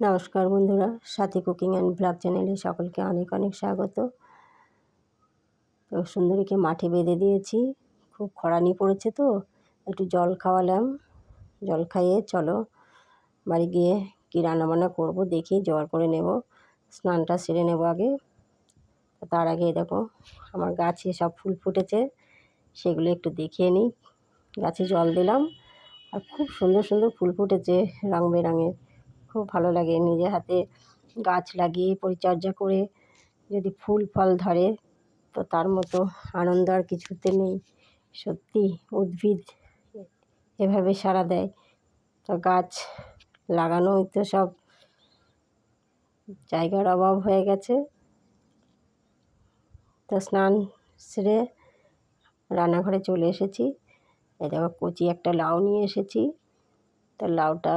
নমস্কার বন্ধুরা, সাথী cooking and blog চ্যানেলে সকলকে অনেক অনেক স্বাগত। তো সুন্দরীকে মাঠে বেঁধে দিয়েছি, খুব খরানি পড়েছে তো, একটু জল খাওয়ালাম। জল খাইয়ে চলো বাড়ি গিয়ে কী রান্নাবান্না করব দেখি, জোগাড় করে নেব, স্নানটা সেরে নেব আগে। তার আগে দেখো, আমার গাছে সব ফুল ফুটেছে, সেগুলো একটু দেখিয়ে নিই। গাছে জল দিলাম, আর খুব সুন্দর সুন্দর ফুল ফুটেছে রং বেরঙের। খুব ভালো লাগে। নিজে হাতে গাছ লাগিয়ে পরিচর্যা করে যদি ফুল ফল ধরে, তো তার মতো আনন্দ আর কিছুতে নেই। সত্যি উদ্ভিদ এভাবে সাড়া দেয়। তো গাছ লাগানোই তো সব। জায়গার অভাব হয়ে গেছে। তো স্নান সেরে রান্নাঘরে চলে এসেছি। এই দেখো কচি একটা লাউ নিয়ে এসেছি। তো লাউটা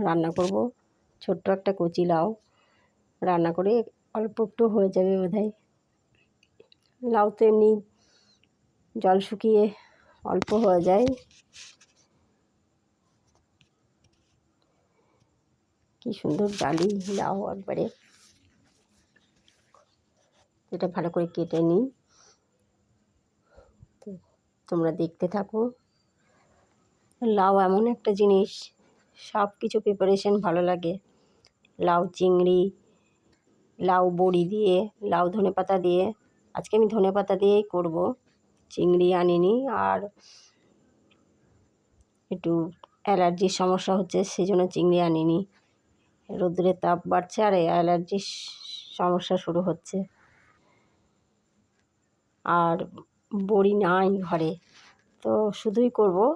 রান্না করব। ছোট্ট একটা কচি লাউ রান্না করে অল্প একটু হয়ে যাবে বোধহয়। লাউ তো এমনি জল শুকিয়ে অল্প হয়ে যায়। কি সুন্দর ডালি, লাউ একবারে। এটা ভালো করে কেটে নিই। তোমরা দেখতে থাকো। লাউ এমন একটা জিনিস সব কিছু প্রিপারেশন ভালো লাগে। লাউ চিংড়ি, লাউ বড়ি দিয়ে, লাউ ধনে পাতা দিয়ে। আজকে আমি ধনে পাতা দিয়েই করব। চিংড়ি আনিনি আর একটু অ্যালার্জির সমস্যা হচ্ছে সেই জন্য চিংড়ি আনিনি। রোদ্রের তাপ বাড়ছে আর অ্যালার্জির সমস্যা শুরু হচ্ছে। আর বড়ি নাই ঘরে, তো শুধুই করব।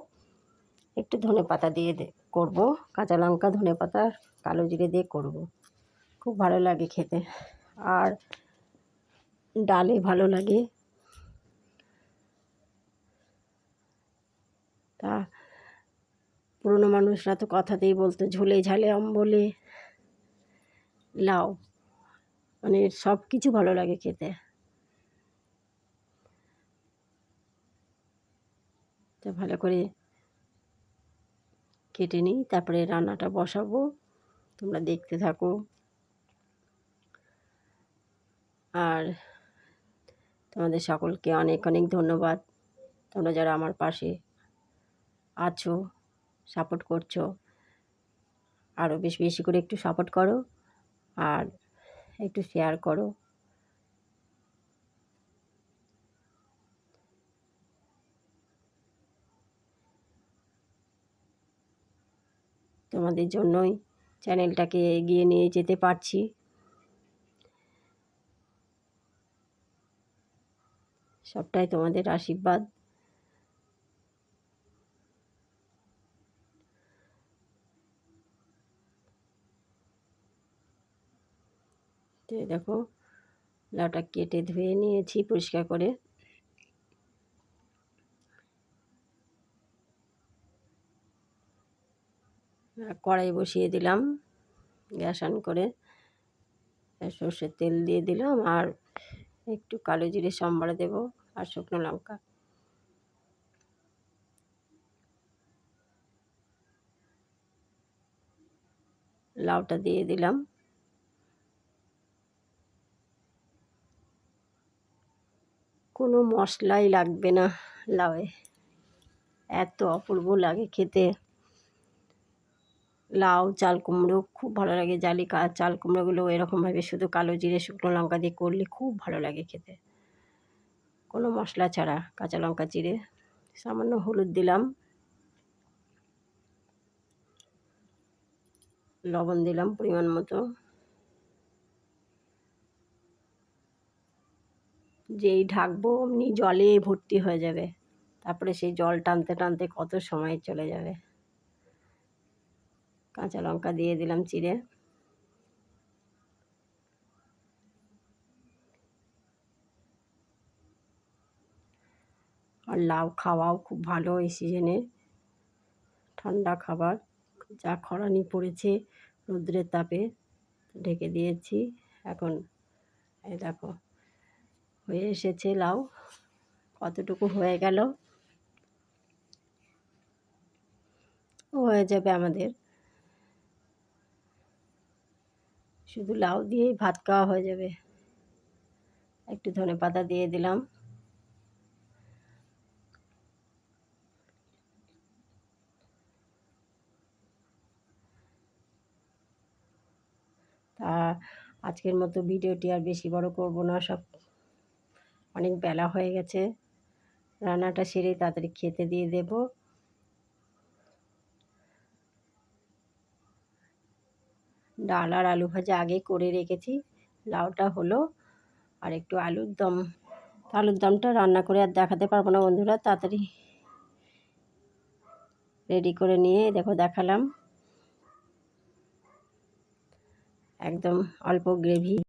একটু ধনে পাতা দিয়ে দে করব। কাঁচা লঙ্কা, ধনে পাতা, কালো জিরে দিয়ে করব। খুব ভালো লাগে খেতে। আর ডালে ভালো লাগে। তা পুরনো মানুষরা তো কথাতেই বলতো, ঝোলে ঝালে অম্বলে লাউ। মানে সব কিছু ভালো লাগে খেতে। তো ভালো করে কেটে নিই, তারপরে রান্নাটা বসাবো। তোমরা দেখতে থাকো। আর তোমাদের সকলকে অনেক অনেক ধন্যবাদ। তোমরা যারা আমার পাশে আছো, সাপোর্ট করছ আরও বেশি বেশি করে একটু সাপোর্ট করো আর একটু শেয়ার করো। তোমাদের জন্যই চ্যানেলটাকে এগিয়ে নিয়ে যেতে পারছি। সবটাই তোমাদের আশীর্বাদ। দেখো, লাউটা কেটে ধুয়ে নিয়েছি পরিষ্কার করে। কড়াই বসিয়ে দিলাম গ্যাস অন করে। সর্ষের তেল দিয়ে দিলাম আর একটু কালো জিরে সম্বারে দেব আর শুকনো লঙ্কা। লাউটা দিয়ে দিলাম। কোনো মশলাই লাগবে না লাউয়ে। এত অপূর্ব লাগে খেতে। লাউ, চাল কুমড়ো খুব ভালো লাগে জালি চাল কুমড়োগুলো এরকমভাবে শুধু কালো জিরে, শুকনো লঙ্কা দিয়ে করলে খুব ভালো লাগে খেতে। কোনো মশলা ছাড়া কাঁচা লঙ্কা জিরে, সামান্য হলুদ দিলাম। লবণ দিলাম পরিমাণ মতো। যেই ঢাকবো অমনি জলে ভর্তি হয়ে যাবে, তারপরে সেই জল টানতে টানতে কত সময় চলে যাবে। কাঁচা লঙ্কা দিয়ে দিলাম চিড়ে। আর লাউ খাওয়াও খুব ভালো এই সিজনে ঠান্ডা খাবার। যা খরানি পড়েছে রৌদ্রের তাপে ঢেকে দিয়েছি। এখন এই দেখো, হয়ে এসেছে লাউ। কতটুকু হয়ে গেল? হয়ে যাবে আমাদের শুধু লাউ দিয়েই ভাত খাওয়া হয়ে যাবে। একটু ধনে পাতা দিয়ে দিলাম। তা আজকের মতো ভিডিওটি আর বেশি বড় করব না, সব অনেক বেলা হয়ে গেছে। রান্নাটা সেরে তাড়াতাড়ি খেতে দিয়ে দেব। ডাল আর আলু ভাজা আগে করে রেখেছি। লাউটা হলো আর একটু আলুর দম। আলুর দমটা রান্না করে আর দেখাতে পারব না বন্ধুরা, তাড়াতাড়ি রেডি করে নিয়ে দেখো দেখালাম। একদম অল্প গ্রেভি।